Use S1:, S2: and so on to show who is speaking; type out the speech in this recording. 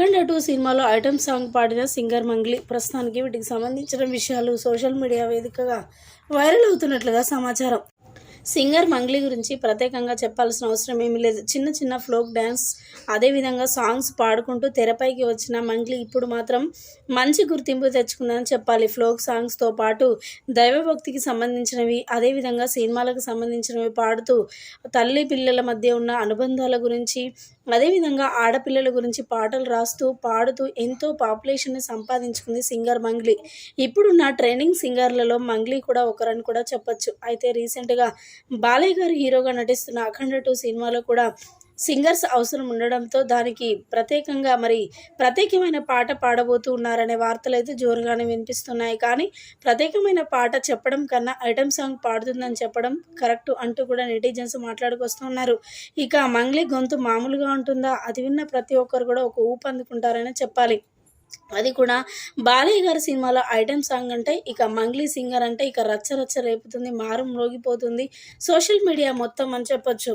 S1: అఖండ two సినిమాలో item song పాడిన singer Mangli ప్రస్తుతానికి వీటికి సంబంధించిన విషయాలు సోషల్ మీడియా వేదికగా వైరల్ అవుతున్నట్లుగా సమాచారం. సింగర్ మంగ్లీ గురించి ప్రత్యేకంగా చెప్పాల్సిన అవసరం ఏమీ లేదు. చిన్న చిన్న ఫ్లోక్ డ్యాన్స్ అదేవిధంగా సాంగ్స్ పాడుకుంటూ తెరపైకి వచ్చిన మంగ్లీ ఇప్పుడు మాత్రం మంచి గుర్తింపు తెచ్చుకుందని చెప్పాలి. ఫ్లోక్ సాంగ్స్తో పాటు దైవభక్తికి సంబంధించినవి అదేవిధంగా సినిమాలకు సంబంధించినవి పాడుతూ తల్లి పిల్లల మధ్య ఉన్న అనుబంధాల గురించి అదేవిధంగా ఆడపిల్లల గురించి పాటలు రాస్తూ పాడుతూ ఎంతో పాపులేషన్ని సంపాదించుకుంది సింగర్ మంగ్లీ. ఇప్పుడున్న ట్రైనింగ్ సింగర్లలో మంగ్లీ కూడా ఒకరని కూడా చెప్పచ్చు. అయితే రీసెంట్గా బాలయ్య గారు హీరోగా నటిస్తున్న అఖండ టూ సినిమాలో కూడా సింగర్స్ అవసరం ఉండడంతో దానికి ప్రత్యేకంగా మరి ప్రత్యేకమైన పాట పాడబోతూ ఉన్నారనే వార్తలు అయితే జోరుగానే వినిపిస్తున్నాయి. కానీ ప్రత్యేకమైన పాట చెప్పడం కన్నా ఐటమ్ సాంగ్ పాడుతుందని చెప్పడం కరెక్ట్ అంటూ కూడా నెటిజన్స్ మాట్లాడుకొస్తున్నారు ఇక మంగ్లీ గొంతు మామూలుగా ఉంటుందా? అది విన్న ప్రతి ఒక్కరు కూడా ఒక ఊపు అందుకుంటారనే చెప్పాలి. అది కూడా బాలయ్య గారి సినిమాలో ఐటమ్ సాంగ్ అంటే ఇక మంగ్లీ సింగర్ అంటే ఇక రచ్చ రచ్చ రేపుతుంది మారం రోగిపోతుంది సోషల్ మీడియా మొత్తం అని చెప్పొచ్చు.